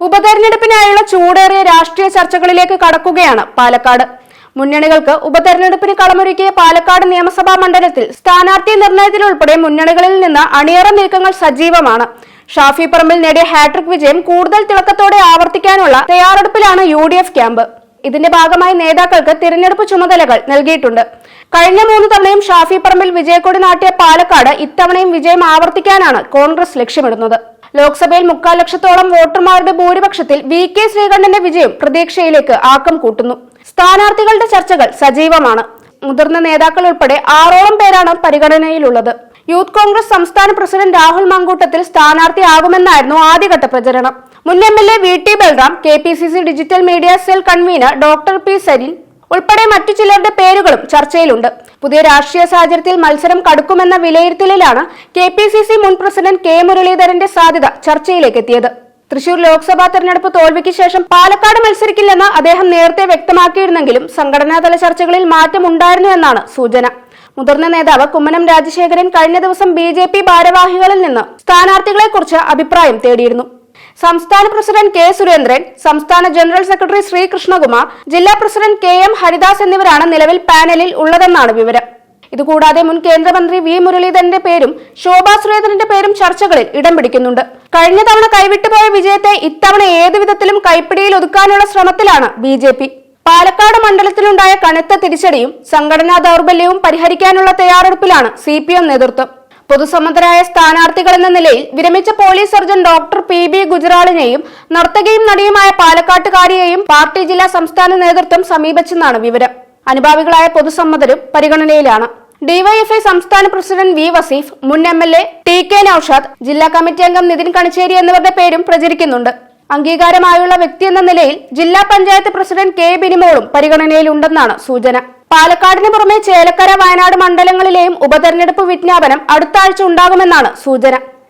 ഉപതെരഞ്ഞെടുപ്പിനായുള്ള ചൂടേറിയ രാഷ്ട്രീയ ചർച്ചകളിലേക്ക് കടക്കുകയാണ് പാലക്കാട്. മുന്നണികൾക്ക് ഉപതെരഞ്ഞെടുപ്പിന് കളമൊരുക്കിയ പാലക്കാട് നിയമസഭാ മണ്ഡലത്തിൽ സ്ഥാനാർത്ഥി നിർണയത്തിലുൾപ്പെടെ മുന്നണികളിൽ നിന്ന് അണിയറ നീക്കങ്ങൾ സജീവമാണ്. ഷാഫി പറമ്പിൽ നേടിയ ഹാട്രിക് വിജയം കൂടുതൽ തിളക്കത്തോടെ ആവർത്തിക്കാനുള്ള തയ്യാറെടുപ്പിലാണ് യു ക്യാമ്പ്. ഇതിന്റെ ഭാഗമായി നേതാക്കൾക്ക് തിരഞ്ഞെടുപ്പ് ചുമതലകൾ നൽകിയിട്ടുണ്ട്. കഴിഞ്ഞ മൂന്ന് തവണയും ഷാഫി പറമ്പിൽ വിജയക്കൊടി നാട്ടിയ പാലക്കാട് ഇത്തവണയും വിജയം ആവർത്തിക്കാനാണ് കോൺഗ്രസ് ലക്ഷ്യമിടുന്നത്. ലോക്സഭയിൽ മുക്കാൽ ലക്ഷത്തോളം വോട്ടർമാരുടെ ഭൂരിപക്ഷത്തിൽ വി കെ ശ്രീകണ്ഠന്റെ വിജയം പ്രതീക്ഷയിലേക്ക് ആക്കം കൂട്ടുന്നു. സ്ഥാനാർത്ഥികളുടെ ചർച്ചകൾ സജീവമാണ്. മുതിർന്ന നേതാക്കൾ ഉൾപ്പെടെ ആറോളം പേരാണ് പരിഗണനയിലുള്ളത്. യൂത്ത് കോൺഗ്രസ് സംസ്ഥാന പ്രസിഡന്റ് രാഹുൽ മങ്കൂട്ടത്തിൽ സ്ഥാനാർത്ഥിയാകുമെന്നായിരുന്നു ആദ്യഘട്ട പ്രചരണം. മുൻ M L A V T Balram K P C C digital media cell convener doctor P Sarin ഉൾപ്പെടെ മറ്റു ചിലരുടെ പേരുകളും ചർച്ചയിലുണ്ട്. പുതിയ രാഷ്ട്രീയ സാഹചര്യത്തിൽ മത്സരം കടുക്കുമെന്ന വിലയിരുത്തലിലാണ് കെ പി സി സി മുൻ പ്രസിഡന്റ് കെ മുരളീധരന്റെ സാധ്യത ചർച്ചയിലേക്ക് എത്തിയത്. തൃശൂർ ലോക്സഭാ തെരഞ്ഞെടുപ്പ് തോൽവിക്ക് ശേഷം പാലക്കാട് മത്സരിക്കില്ലെന്ന് അദ്ദേഹം നേരത്തെ വ്യക്തമാക്കിയിരുന്നെങ്കിലും സംഘടനാതല ചർച്ചകളിൽ മാറ്റമുണ്ടായിരുന്നു എന്നാണ് സൂചന. മുതിർന്ന നേതാവ് കുമ്മനം രാജശേഖരൻ കഴിഞ്ഞ ദിവസം ബി ഭാരവാഹികളിൽ നിന്ന് സ്ഥാനാർത്ഥികളെക്കുറിച്ച് അഭിപ്രായം തേടിയിരുന്നു. സംസ്ഥാന പ്രസിഡന്റ് കെ സുരേന്ദ്രൻ സംസ്ഥാന ജനറൽ സെക്രട്ടറി ശ്രീകൃഷ്ണകുമാർ ജില്ലാ പ്രസിഡന്റ് കെ എം ഹരിദാസ് എന്നിവരാണ് നിലവിൽ പാനലിൽ ഉള്ളതെന്നാണ് വിവരം. ഇതുകൂടാതെ മുൻ കേന്ദ്രമന്ത്രി വി മുരളീധരന്റെ പേരും ശോഭാ സുരേന്ദ്രന്റെ പേരും ചർച്ചകളിൽ ഇടം പിടിക്കുന്നുണ്ട്. കഴിഞ്ഞ തവണ കൈവിട്ടുപോയ വിജയത്തെ ഇത്തവണ ഏതു വിധത്തിലും കൈപ്പിടിയിൽ ഒതുക്കാനുള്ള ശ്രമത്തിലാണ് ബി ജെ പി. പാലക്കാട് മണ്ഡലത്തിലുണ്ടായ കനത്ത തിരിച്ചടിയും സംഘടനാ ദൗർബല്യവും പരിഹരിക്കാനുള്ള തയ്യാറെടുപ്പിലാണ് സി നേതൃത്വം. പൊതുസമ്മതരായ സ്ഥാനാർത്ഥികൾ എന്ന നിലയിൽ വിരമിച്ച police surgeon doctor P B ഗുജറാളിനെയും നർത്തകിയും നടിയുമായ പാലക്കാട്ടുകാരിയെയും പാർട്ടി ജില്ലാ സംസ്ഥാന നേതൃത്വം സമീപിച്ചെന്നാണ് വിവരം. അനുഭാവികളായ പൊതുസമ്മതരും പരിഗണനയിലാണ്. ഡിവൈഎഫ്ഐ സംസ്ഥാന പ്രസിഡന്റ് വി വസീഫ് മുൻ M L A T K Noushad ജില്ലാ കമ്മിറ്റി അംഗം നിതിൻ കണിച്ചേരി എന്നിവരുടെ പേരും പ്രചരിക്കുന്നുണ്ട്. അംഗീകാരമായുള്ള വ്യക്തി എന്ന നിലയിൽ ജില്ലാ പഞ്ചായത്ത് പ്രസിഡന്റ് കെ ബിനിമോളും പരിഗണനയിലുണ്ടെന്നാണ് സൂചന. പാലക്കാടിന് പുറമെ ചേലക്കര വയനാട് മണ്ഡലങ്ങളിലെയും ഉപതെരഞ്ഞെടുപ്പ് വിജ്ഞാപനം അടുത്ത ആഴ്ച ഉണ്ടാകുമെന്നാണ് സൂചന.